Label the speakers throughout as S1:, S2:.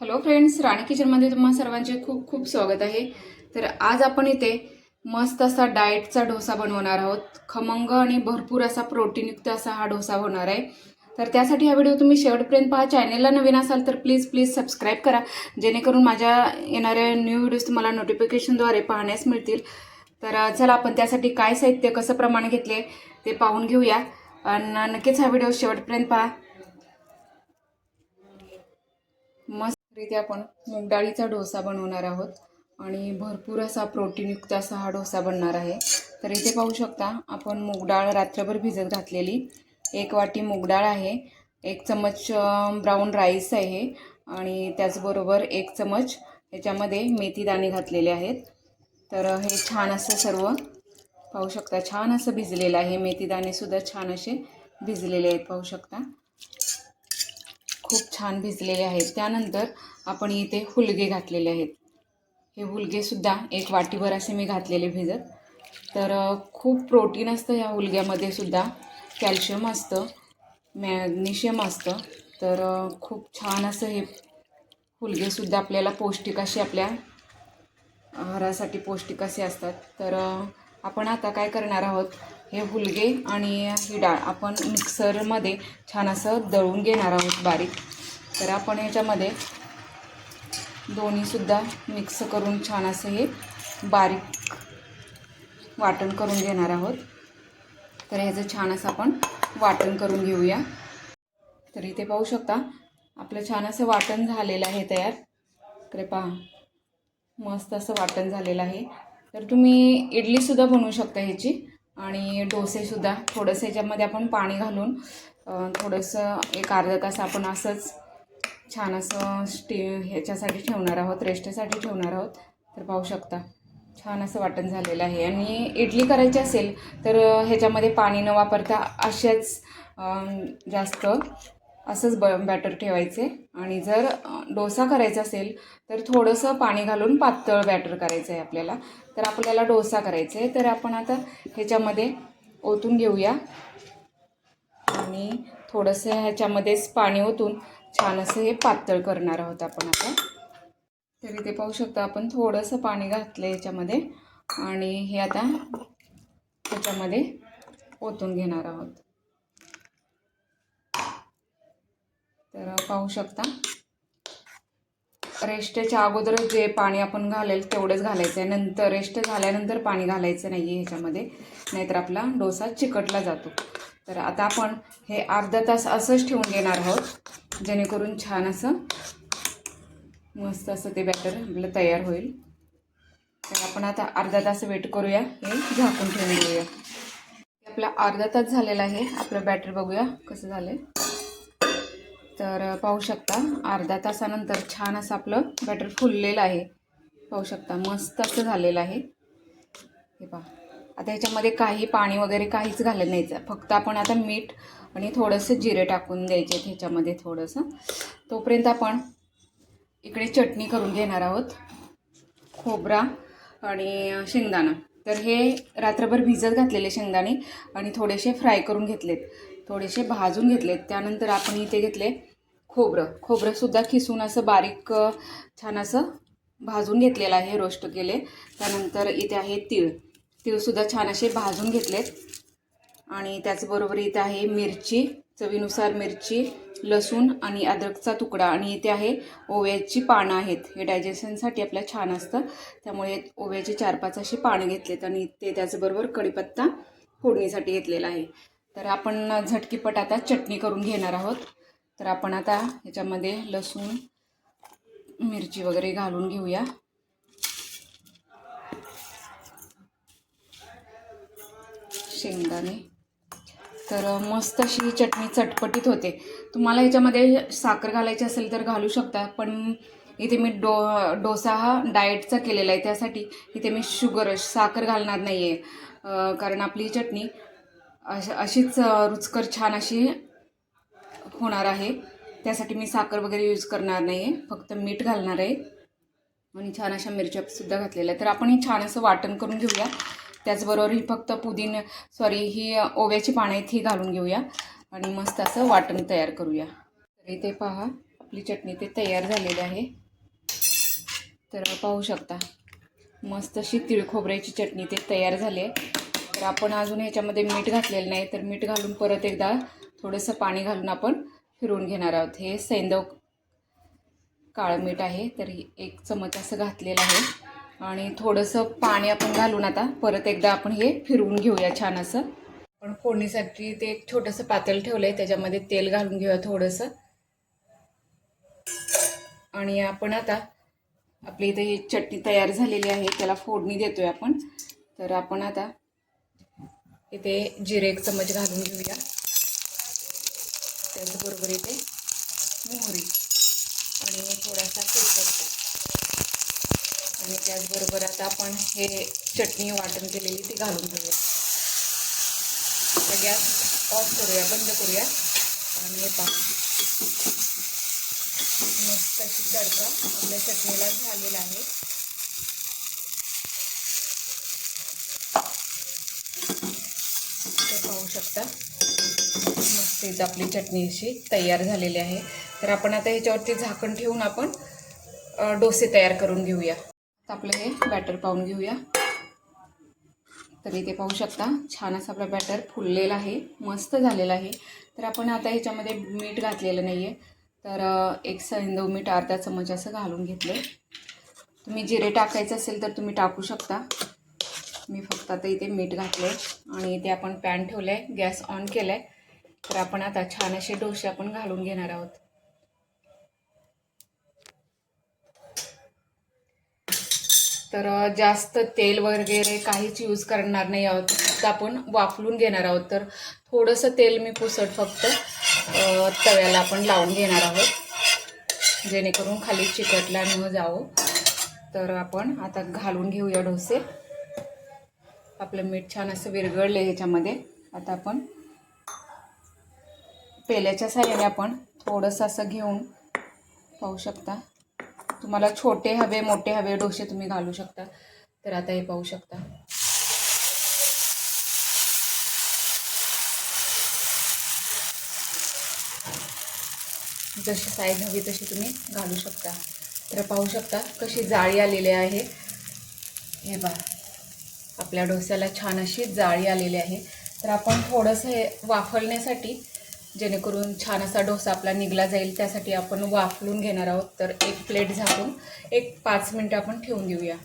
S1: Hello friends राणी किचनमध्ये तुम्हा सर्वांचे खूप खूप स्वागत आहे. तर आज आपण इथे मस्त असा डाएटचा डोसा बनवणार आहोत. खमंग आणि भरपूर असा प्रोटीनयुक्त असा हा डोसा होणार आहे. तर त्यासाठी हा व्हिडिओ तुम्ही शेवटपर्यंत पहा. चॅनेलला नवीन असाल तर प्लीज प्लीज सबस्क्राईब करा. जेणेकरून माझ्या येणाऱ्या न्यू व्हिडिओज तुम्हाला नोटिफिकेशनद्वारे पाहण्यास मिळतील. तर चला आपण त्यासाठी काय साहित्य कसं प्रमाण घेतले ते पाहून घेऊया. आणि नक्कीच हा व्हिडिओ शेवटपर्यंत पहा. मस्त इथे आपण मुगडाळीचा डोसा बनवणार आहोत. आणि भरपूर असा प्रोटीनयुक्त असा हा डोसा बनणार आहे. तर इथे पाहू शकता आपण मूगडाळ रात्रभर भिजत घातलेली एक वाटी मूगडाळ आहे. एक चमच ब्राऊन राईस आहे. आणि त्याचबरोबर एक चमच ह्याच्यामध्ये मेथी दाणे घातलेले आहेत. तर हे छान असं सर्व पाहू शकता छान असं भिजलेलं आहे. मेथी दाणेसुद्धा छान असे भिजलेले आहेत पाहू शकता. खूप छान भिजलेले आहेत. त्यानंतर आपण इथे हुलगे घातलेले आहेत. हे हुलगेसुद्धा एक वाटीभर असे मी घातलेले भिजत. तर खूप प्रोटीन असतं ह्या हुलग्यामध्ये सुद्धा. कॅल्शियम असतं मॅग्नेशियम असतं. तर खूप छान असं हे हुलगेसुद्धा आपल्याला पौष्टिक असे आपल्या आहारासाठी पौष्टिक असे असतात. तर आपण आता काय करणार आहोत? हे हुलगे आणि ही डाळ आपण मिक्सरमध्ये छान असं दळून घेणार आहोत बारीक. तर आपण ह्याच्यामध्ये दोन्हीसुद्धा मिक्स करून छान असं हे बारीक वाटण करून घेणार आहोत. तर ह्याचं छान असं आपण वाटण करून घेऊया. तर इथे पाहू शकता आपलं छान असं वाटण झालेलं आहे तयार. इकडे पहा मस्त असं वाटण झालेलं आहे. तर तुम्ही इडलीसुद्धा बनवू शकता ह्याची. आणि डोसेसुद्धा थोडंसं ह्याच्यामध्ये आपण पाणी घालून थोडंसं एक अर्धा तास आपण असंच छान असं स्टे ह्याच्यासाठी ठेवणार आहोत रेस्टसाठी ठेवणार आहोत. तर पाहू शकता छान असं वाटण झालेलं आहे. आणि इडली करायची असेल तर ह्याच्यामध्ये पाणी न वापरता अशाच जास्त असंच ब बॅटर ठेवायचे. आणि जर डोसा करायचा असेल तर थोडंसं पाणी घालून पातळ बॅटर करायचं आहे आपल्याला. तर आपल्याला डोसा करायचा आहे तर आपण आता ह्याच्यामध्ये ओतून घेऊया. आणि थोडंसं ह्याच्यामध्येच पाणी ओतून छान असं हे पातळ करणार आहोत आपण आता. तर इथे पाहू शकता आपण थोडंसं पाणी घातलं ह्याच्यामध्ये. आणि हे आता ह्याच्यामध्ये ओतून घेणार आहोत. तर पाहू शकता. रेस्टच्या अगोदरच जे पाणी आपण घालेल तेवढंच घालायचं आहे नंतर रेस्ट झाल्यानंतर पाणी घालायचं नाही आहे ह्याच्यामध्ये. नाहीतर आपला डोसा चिकटला जातो. तर आता आपण हे अर्धा तास असंच ठेवून घेणार आहोत जेणेकरून छान असं मस्त असं ते बॅटर आपलं तयार होईल. तर आपण आता अर्धा तास वेट करूया. हे झाकून ठेवून घेऊया. आपला अर्धा तास झालेला आहे. आपलं बॅटर बघूया कसं झालं तर पाहू शकता. अर्ध्या तासानंतर छान असं आपलं बॅटर फुललेलं आहे. पाहू शकता. मस्त असं झालेलं आहे. हे पहा. आता ह्याच्यामध्ये काही पाणी वगैरे काहीच घालत नाही फक्त आपण आता मीठ आणि थोडंसं जिरे टाकून द्यायचे आहेत ह्याच्यामध्ये थोडंसं. तोपर्यंत आपण इकडे चटणी करून घेणार आहोत. खोबरा आणि शेंगदाणा. तर हे रात्रभर भिजत घातलेले शेंगदाणे आणि थोडेसे फ्राय करून घेतलेत. थोडेसे भाजून घेतलेत. त्यानंतर आपण इथे घेतले खोबरं. खोबरंसुद्धा खिसून असं बारीक छान असं भाजून घेतलेलं आहे रोस्ट केले. त्यानंतर इथे आहे तीळ. तीळसुद्धा छान असे भाजून घेतलेत. आणि त्याचबरोबर इथे आहे मिरची चवीनुसार मिरची लसूण आणि अद्रकचा तुकडा. आणि इथे आहे ओव्याची पानं आहेत. हे डायजेशनसाठी आपल्या छान असतं. त्यामुळे ओव्याचे चार पाच अशी पानं घेतलेत आणि ते त्याचबरोबर कढीपत्ता फोडणीसाठी घेतलेला आहे. तर आपण झटकीपट आता चटणी करून घेणार आहोत. तर आपण आता ह्याच्यामध्ये लसूण मिरची वगैरे घालून घेऊया. शेंगदाणे. तर मस्त अशी ही चटणी चटपटीत होते. तुम्हाला ह्याच्यामध्ये साखर घालायची असेल तर घालू शकता पण इथे मी डो डोसा हा डाएटचा केलेला आहे त्यासाठी इथे मी शुगर साखर घालणार नाही आहे कारण आपली चटणी अश अशीच रुचकर छान अशी होणार आहे. त्यासाठी मी साखर वगैरे यूज करणार नाही आहे फक्त मीठ घालणार आहे. आणि छान अशा मिरच्यासुद्धा घातलेल्या आहेत. तर आपण हे छान असं वाटण करून घेऊया. त्याचबरोबर ही फक्त पुदिन सॉरी ही ओव्याची पानं आहेत ही घालून घेऊया. आणि मस्त असं वाटण तयार करूया. तर इथे पहा आपली चटणी ते तयार झालेली आहे. तर पाहू शकता मस्त अशी तिळ खोबऱ्याची चटणी ते तयार झाली आहे. तर आपण अजून ह्याच्यामध्ये मीठ घातलेलं नाही. तर मीठ घालून परत एकदा थोडंसं पाणी घालून आपण फिरवून घेणार आहोत. हे सैंदव काळं मीठ आहे तरी एक चमच असं घातलेलं आहे. आणि थोडंसं पाणी आपण घालून आता परत एकदा आपण हे फिरवून घेऊया छान असं. पण फोडणीसाठी ते एक छोटंसं पातेल ठेवलं आहे त्याच्यामध्ये तेल घालून घेऊया थोडंसं. आणि आपण आता आपली इथे ही चटणी तयार झालेली आहे त्याला फोडणी देतोय आपण. तर आपण आता इथे जिरे एक चमच घालून घेऊया. त्याचबरोबर इथे मोहरी. आणि थोडासा तेलपत्ता आणि त्याचबरोबर आता आपण हे चटणी वाटण केलेली ती घालून घेऊया. आता गॅस ऑफ करूया बंद करूया. आणि हे मस्त अशी तडका आपल्या चटणीला झालेला आहे. ते पाहू शकता. तीच आपली चटणी अशी तयार झालेली आहे. तर आपण आता ह्याच्यावरती झाकण ठेवून आपण डोसे तयार करून घेऊया. आपलं हे बॅटर पाहून घेऊया. तर इथे पाहू शकता छान असं आपलं बॅटर फुललेलं आहे मस्त झालेलं आहे. तर आपण आता ह्याच्यामध्ये मीठ घातलेलं नाही आहे तर एक सैंदव मीठ अर्धा चमच असं घालून घेतलं तुम्ही जिरे टाकायचं असेल तर तुम्ही टाकू शकता. मी फक्त आता इथे मीठ घातलं आहे आणि इथे आपण पॅन ठेवलं आहे गॅस ऑन केला आहे तर आपण आता छान असे डोसे आपण घालून घेणार आहोत. तर जास्त तेल वगैरे काहीच यूज करणार नाही आहोत. फक्त आपण वाफलून घेणार आहोत. तर थोडंसं तेल मी पुसट फक्त तव्याला आपण लावून घेणार आहोत. जेणेकरून खाली चिकटला न जावं. तर आपण आता घालून घेऊया डोसे. आपलं मीठ छान असं विरघळलं ह्याच्यामध्ये. आता आपण पेल्याच्या साह्याने आपण थोडंसं असं घेऊन पाहू शकता. तुम्हाला छोटे हवे मोठे हवे डोसे तुम्ही घालू शकता. तर आता हे पाहू शकता. जशी साईज हवी तशी तुम्ही घालू शकता. तर पाहू शकता कशी जाळी आलेली आहे. हे बा आपल्या डोस्याला छान अशी जाळी आलेली आहे. तर आपण थोडंसं हे वाफळण्यासाठी जेणेकरून छान असा डोसा आपला निघला जाईल त्यासाठी आपण वाफलून घेणार आहोत. तर एक प्लेट झाकून एक पाच मिनटं आपण ठेवून देऊया.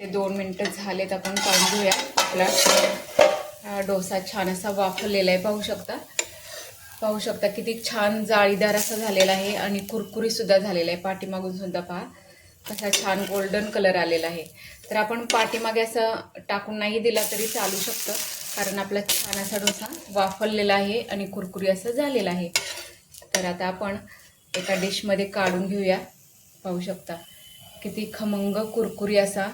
S1: ते दोन मिनटं झालेत आपण काढून घेऊया. आपला डोसा छान असा वाफवलेला आहे पाहू शकता. पाहू शकता किती छान जाळीदार असा झालेला आहे आणि कुरकुरीसुद्धा झालेला आहे. पाठीमागून सुद्धा पहा कसा छान गोल्डन कलर आलेला आहे. तर आपण पाठीमागे असं टाकून नाही दिला तरी चालू शकतं. कारण आपला छान असा डोसा वाफरलेला आहे आणि कुरकुरी असं झालेला आहे. तर आता आपण एका डिशमध्ये काढून घेऊया. पाहू शकता. किती खमंग कुरकुरी असा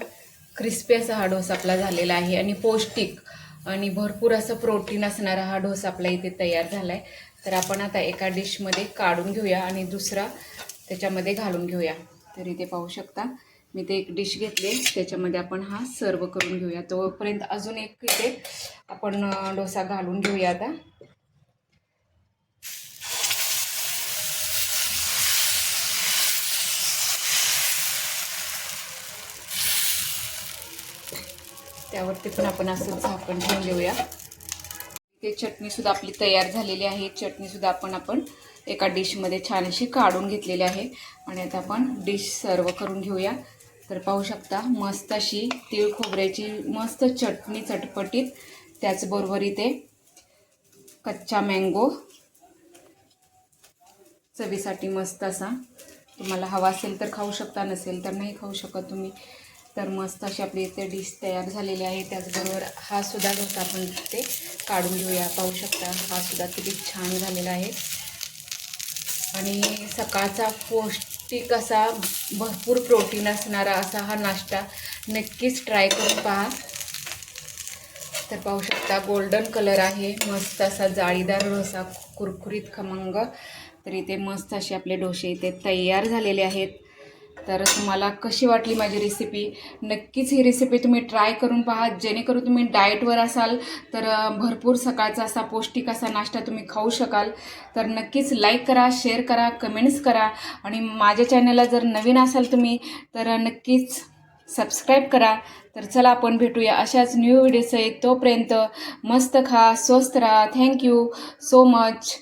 S1: क्रिस्पी असा हा डोसा आपला झालेला आहे. आणि पौष्टिक आणि भरपूर असं प्रोटीन असणारा हा डोसा आपला इथे तयार झाला आहे तर आपण आता एका डिशमध्ये काढून घेऊया आणि दुसरा त्याच्यामध्ये घालून घेऊया. तर इथे पाहू शकता. मी ते एक डिश घेतले. त्याच्यामध्ये आपण हा सर्व करून घेऊया. तोपर्यंत अजून एक इथे आपण डोसा घालून घेऊया आता. त्यावरती पण आपण असं झाकण ठेवून घेऊया. ते चटणीसुद्धा आपली तयार झालेली आहे. चटणीसुद्धा आपण आपण एका डिशमध्ये छान अशी काढून घेतलेली आहे. आणि आता आपण डिश सर्व करून घेऊया. तर पाहू शकता मस्त अशी तीळ खोबऱ्याची मस्त चटणी चटपटीत त्याचबरोबर इथे कच्चा मँगो चवीसाठी मस्त असा. तुम्हाला हवा असेल तर खाऊ शकता नसेल तर नाही खाऊ शकत तुम्ही. तर मस्त अशी आपली इथे डिश तयार झालेली आहे. त्याचबरोबर हा सुद्धा डोसा आपण ते काढून घेऊया. पाहू शकता हा सुद्धा किती छान झालेला आहे. आणि सकाळचा पौष्टिक असा भरपूर प्रोटीन असणारा असा हा नाश्ता नक्कीच ट्राय करून पहा. तर पाहू शकता गोल्डन कलर आहे. मस्त असा जाळीदार डोसा कुरकुरीत खमंग. तर इथे मस्त असे आपले डोसे इथे तयार झालेले आहेत. तर तुम्हाला कशी वाटली माझी रेसिपी नक्कीच ही रेसिपी तुम्ही ट्राय करून पहा. जेणेकरून तुम्ही डाएटवर असाल तर भरपूर सकाळचा असा पौष्टिक असा नाश्ता तुम्ही खाऊ शकाल. तर नक्कीच लाईक करा शेअर करा कमेंट्स करा. आणि माझ्या चॅनलला जर नवीन असाल तुम्ही तर नक्कीच सबस्क्राईब करा. तर चला आपण भेटूया अशाच न्यू व्हिडिओसहित तोपर्यंत मस्त खा स्वस्त राहा. Thank you so much